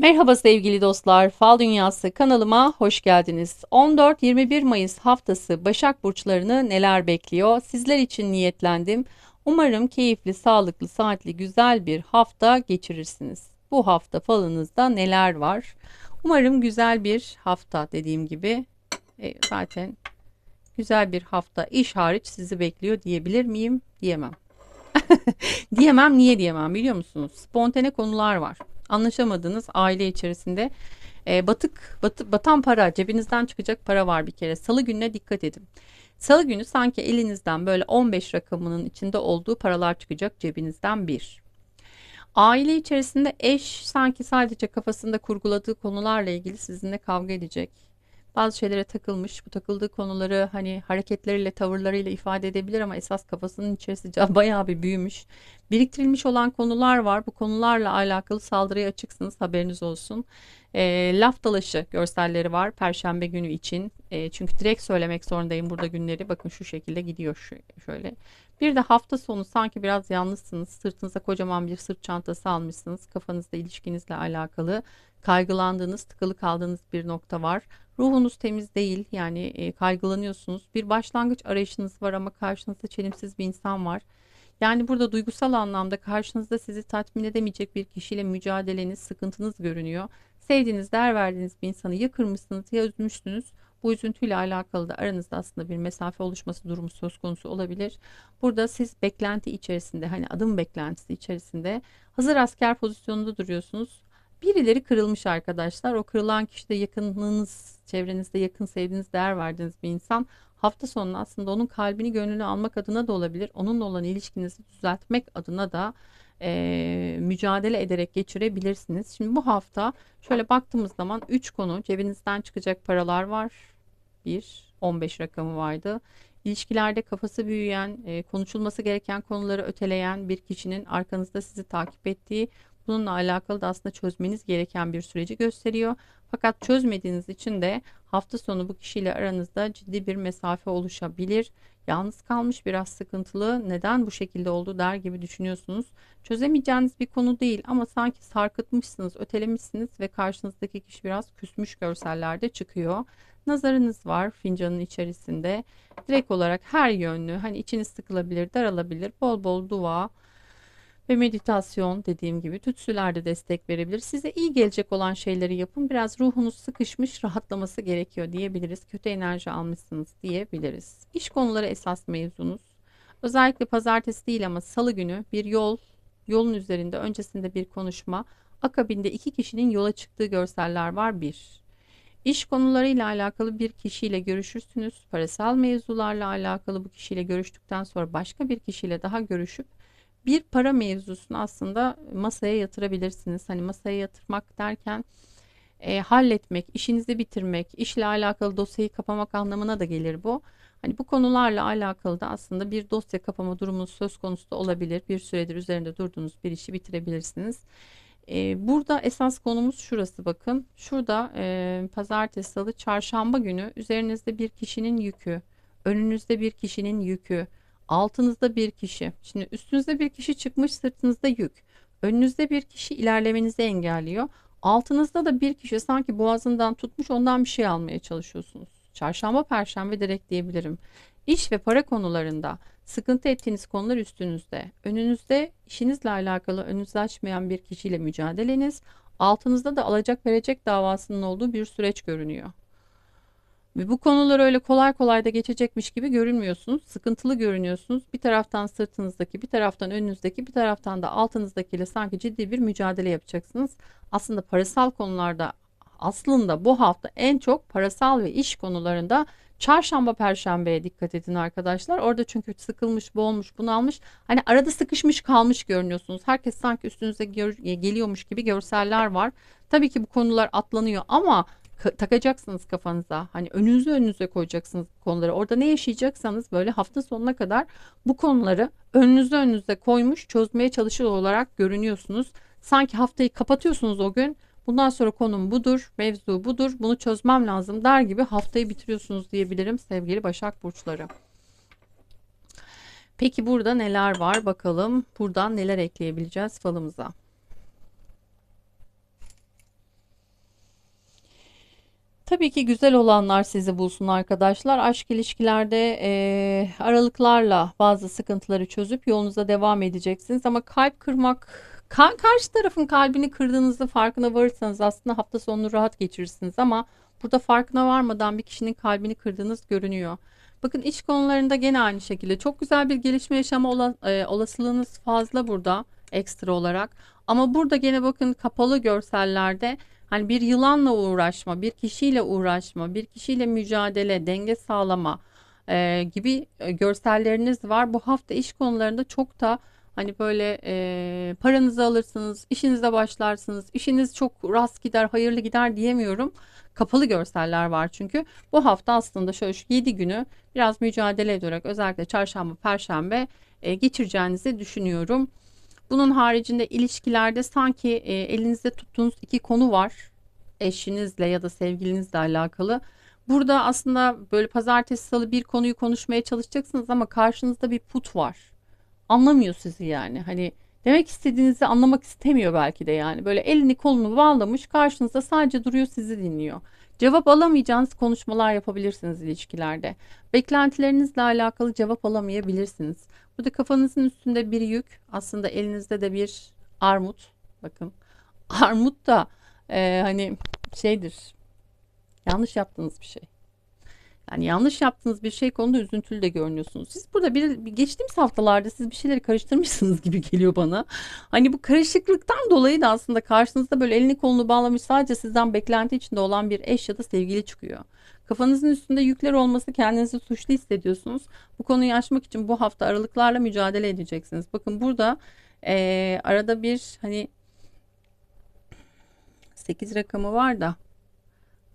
Merhaba sevgili dostlar, Fal Dünyası kanalıma hoş geldiniz. 14-21 Mayıs haftası Başak Burçlarını neler bekliyor? Sizler için niyetlendim. Umarım keyifli, sağlıklı, saatli, güzel bir hafta geçirirsiniz. Bu hafta falınızda neler var? Umarım güzel bir hafta dediğim gibi. E, zaten güzel bir hafta iş hariç sizi bekliyor diyebilir miyim? Diyemem. diyemem niye diyemem biliyor musunuz? Spontane konular var anlaşamadığınız aile içerisinde e, batık batı, batan para cebinizden çıkacak para var bir kere. Salı gününe dikkat edin. Salı günü sanki elinizden böyle 15 rakamının içinde olduğu paralar çıkacak cebinizden bir. Aile içerisinde eş sanki sadece kafasında kurguladığı konularla ilgili sizinle kavga edecek bazı şeylere takılmış. Bu takıldığı konuları hani hareketleriyle, tavırlarıyla ifade edebilir ama esas kafasının içerisi bayağı bir büyümüş. Biriktirilmiş olan konular var. Bu konularla alakalı saldırıya açıksınız. Haberiniz olsun. E, laf dalaşı görselleri var Perşembe günü için. E, çünkü direkt söylemek zorundayım burada günleri. Bakın şu şekilde gidiyor şu, şöyle. Bir de hafta sonu sanki biraz yalnızsınız. Sırtınıza kocaman bir sırt çantası almışsınız. Kafanızda ilişkinizle alakalı kaygılandığınız, tıkılı kaldığınız bir nokta var. Ruhunuz temiz değil yani e, kaygılanıyorsunuz. Bir başlangıç arayışınız var ama karşınızda çelimsiz bir insan var. Yani burada duygusal anlamda karşınızda sizi tatmin edemeyecek bir kişiyle mücadeleniz, sıkıntınız görünüyor. Sevdiğiniz, değer verdiğiniz bir insanı ya kırmışsınız ya üzmüşsünüz. Bu üzüntüyle alakalı da aranızda aslında bir mesafe oluşması durumu söz konusu olabilir. Burada siz beklenti içerisinde hani adım beklentisi içerisinde hazır asker pozisyonunda duruyorsunuz. Birileri kırılmış arkadaşlar. O kırılan kişi de yakınlığınız, çevrenizde yakın sevdiğiniz, değer verdiğiniz bir insan. Hafta sonu aslında onun kalbini, gönlünü almak adına da olabilir. Onunla olan ilişkinizi düzeltmek adına da e, mücadele ederek geçirebilirsiniz. Şimdi bu hafta şöyle baktığımız zaman 3 konu cebinizden çıkacak paralar var. 1, 15 rakamı vardı. İlişkilerde kafası büyüyen, e, konuşulması gereken konuları öteleyen bir kişinin arkanızda sizi takip ettiği, Bununla alakalı da aslında çözmeniz gereken bir süreci gösteriyor. Fakat çözmediğiniz için de hafta sonu bu kişiyle aranızda ciddi bir mesafe oluşabilir. Yalnız kalmış biraz sıkıntılı neden bu şekilde oldu der gibi düşünüyorsunuz. Çözemeyeceğiniz bir konu değil ama sanki sarkıtmışsınız, ötelemişsiniz ve karşınızdaki kişi biraz küsmüş görsellerde çıkıyor. Nazarınız var fincanın içerisinde. Direkt olarak her yönlü hani içiniz sıkılabilir, daralabilir. Bol bol dua, ve meditasyon dediğim gibi tütsülerde destek verebilir. Size iyi gelecek olan şeyleri yapın. Biraz ruhunuz sıkışmış, rahatlaması gerekiyor diyebiliriz. Kötü enerji almışsınız diyebiliriz. İş konuları esas mevzunuz. Özellikle pazartesi değil ama salı günü bir yol, yolun üzerinde öncesinde bir konuşma, akabinde iki kişinin yola çıktığı görseller var bir. İş konularıyla alakalı bir kişiyle görüşürsünüz. Parasal mevzularla alakalı bu kişiyle görüştükten sonra başka bir kişiyle daha görüşüp bir para mevzusunu aslında masaya yatırabilirsiniz. Hani masaya yatırmak derken e, halletmek, işinizi bitirmek, işle alakalı dosyayı kapamak anlamına da gelir bu. Hani bu konularla alakalı da aslında bir dosya kapama durumu söz konusu da olabilir. Bir süredir üzerinde durduğunuz bir işi bitirebilirsiniz. Ee, burada esas konumuz şurası bakın. Şurada e, pazartesi, salı, çarşamba günü üzerinizde bir kişinin yükü, önünüzde bir kişinin yükü, altınızda bir kişi. Şimdi üstünüzde bir kişi çıkmış sırtınızda yük. Önünüzde bir kişi ilerlemenizi engelliyor. Altınızda da bir kişi sanki boğazından tutmuş ondan bir şey almaya çalışıyorsunuz. Çarşamba, perşembe direkt diyebilirim. İş ve para konularında sıkıntı ettiğiniz konular üstünüzde. Önünüzde işinizle alakalı önünüzü açmayan bir kişiyle mücadeleniz. Altınızda da alacak verecek davasının olduğu bir süreç görünüyor. Ve bu konular öyle kolay kolay da geçecekmiş gibi görünmüyorsunuz. Sıkıntılı görünüyorsunuz. Bir taraftan sırtınızdaki, bir taraftan önünüzdeki, bir taraftan da altınızdakiyle sanki ciddi bir mücadele yapacaksınız. Aslında parasal konularda aslında bu hafta en çok parasal ve iş konularında çarşamba perşembeye dikkat edin arkadaşlar. Orada çünkü sıkılmış, boğulmuş, bunalmış. Hani arada sıkışmış kalmış görünüyorsunuz. Herkes sanki üstünüze geliyormuş gibi görseller var. Tabii ki bu konular atlanıyor ama takacaksınız kafanıza. Hani önünüze önünüze koyacaksınız konuları. Orada ne yaşayacaksanız böyle hafta sonuna kadar bu konuları önünüze önünüze koymuş çözmeye çalışır olarak görünüyorsunuz. Sanki haftayı kapatıyorsunuz o gün. Bundan sonra konum budur, mevzu budur, bunu çözmem lazım der gibi haftayı bitiriyorsunuz diyebilirim sevgili Başak Burçları. Peki burada neler var bakalım. Buradan neler ekleyebileceğiz falımıza. Tabii ki güzel olanlar sizi bulsun arkadaşlar. Aşk ilişkilerde eee, aralıklarla bazı sıkıntıları çözüp yolunuza devam edeceksiniz. Ama kalp kırmak, ka- karşı tarafın kalbini kırdığınızda farkına varırsanız aslında hafta sonunu rahat geçirirsiniz. Ama burada farkına varmadan bir kişinin kalbini kırdığınız görünüyor. Bakın iş konularında gene aynı şekilde çok güzel bir gelişme yaşama ola- e, olasılığınız fazla burada ekstra olarak. Ama burada gene bakın kapalı görsellerde Hani bir yılanla uğraşma, bir kişiyle uğraşma, bir kişiyle mücadele, denge sağlama e, gibi e, görselleriniz var. Bu hafta iş konularında çok da hani böyle e, paranızı alırsınız, işinize başlarsınız, işiniz çok rast gider, hayırlı gider diyemiyorum. Kapalı görseller var çünkü. Bu hafta aslında şöyle şu 7 günü biraz mücadele ederek özellikle çarşamba, perşembe e, geçireceğinizi düşünüyorum. Bunun haricinde ilişkilerde sanki e, elinizde tuttuğunuz iki konu var. Eşinizle ya da sevgilinizle alakalı. Burada aslında böyle pazartesi salı bir konuyu konuşmaya çalışacaksınız ama karşınızda bir put var. Anlamıyor sizi yani. Hani demek istediğinizi anlamak istemiyor belki de yani. Böyle elini kolunu bağlamış karşınızda sadece duruyor sizi dinliyor. Cevap alamayacağınız konuşmalar yapabilirsiniz ilişkilerde. Beklentilerinizle alakalı cevap alamayabilirsiniz. Burada kafanızın üstünde bir yük, aslında elinizde de bir armut. Bakın, armut da e, hani şeydir, yanlış yaptığınız bir şey. Yani yanlış yaptığınız bir şey konuda üzüntülü de görünüyorsunuz. Siz burada bir, geçtiğimiz haftalarda siz bir şeyleri karıştırmışsınız gibi geliyor bana. Hani bu karışıklıktan dolayı da aslında karşınızda böyle elini kolunu bağlamış sadece sizden beklenti içinde olan bir eş ya da sevgili çıkıyor. Kafanızın üstünde yükler olması kendinizi suçlu hissediyorsunuz. Bu konuyu aşmak için bu hafta aralıklarla mücadele edeceksiniz. Bakın burada eee, arada bir hani 8 rakamı var da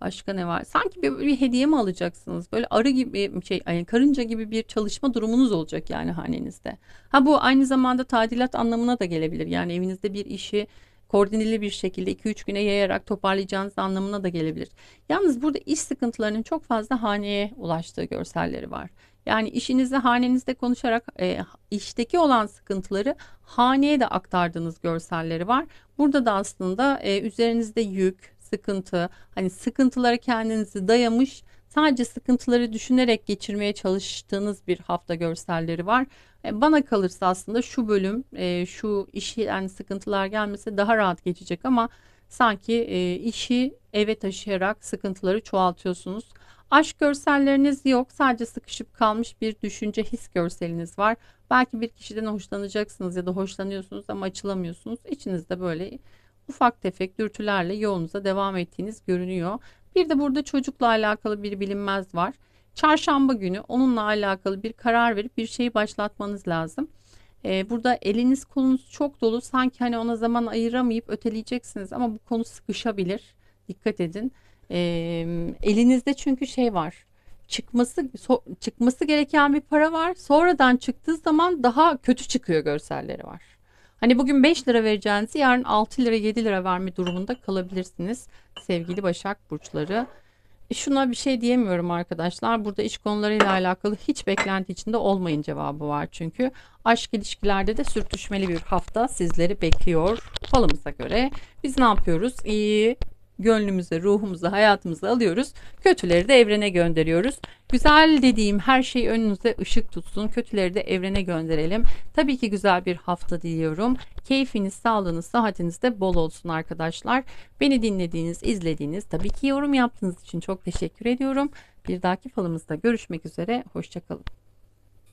Başka ne var? Sanki bir, bir hediye mi alacaksınız? Böyle arı gibi şey, yani karınca gibi bir çalışma durumunuz olacak yani hanenizde. Ha bu aynı zamanda tadilat anlamına da gelebilir. Yani evinizde bir işi koordineli bir şekilde 2-3 güne yayarak toparlayacağınız anlamına da gelebilir. Yalnız burada iş sıkıntılarının çok fazla haneye ulaştığı görselleri var. Yani işinizde hanenizde konuşarak e, işteki olan sıkıntıları haneye de aktardığınız görselleri var. Burada da aslında e, üzerinizde yük, sıkıntı, hani sıkıntılara kendinizi dayamış, sadece sıkıntıları düşünerek geçirmeye çalıştığınız bir hafta görselleri var. E, Bana kalırsa aslında şu bölüm, e, şu işi yani sıkıntılar gelmese daha rahat geçecek ama sanki e, işi eve taşıyarak sıkıntıları çoğaltıyorsunuz. Aşk görselleriniz yok, sadece sıkışıp kalmış bir düşünce, his görseliniz var. Belki bir kişiden hoşlanacaksınız ya da hoşlanıyorsunuz ama açılamıyorsunuz. İçinizde böyle ufak tefek dürtülerle yolunuza devam ettiğiniz görünüyor. Bir de burada çocukla alakalı bir bilinmez var. Çarşamba günü onunla alakalı bir karar verip bir şeyi başlatmanız lazım. Ee, burada eliniz kolunuz çok dolu sanki hani ona zaman ayıramayıp öteleyeceksiniz ama bu konu sıkışabilir. Dikkat edin. Ee, elinizde çünkü şey var. Çıkması so- çıkması gereken bir para var. Sonradan çıktığı zaman daha kötü çıkıyor görselleri var. Hani bugün 5 lira vereceğinizi yarın 6 lira 7 lira verme durumunda kalabilirsiniz sevgili Başak Burçları. E şuna bir şey diyemiyorum arkadaşlar. Burada iş konularıyla alakalı hiç beklenti içinde olmayın cevabı var çünkü. Aşk ilişkilerde de sürtüşmeli bir hafta sizleri bekliyor falımıza göre. Biz ne yapıyoruz? İyi gönlümüze, ruhumuza, hayatımıza alıyoruz. Kötüleri de evrene gönderiyoruz. Güzel dediğim her şey önünüze ışık tutsun. Kötüleri de evrene gönderelim. Tabii ki güzel bir hafta diliyorum. Keyfiniz, sağlığınız, sıhhatiniz de bol olsun arkadaşlar. Beni dinlediğiniz, izlediğiniz, tabii ki yorum yaptığınız için çok teşekkür ediyorum. Bir dahaki falımızda görüşmek üzere. Hoşçakalın.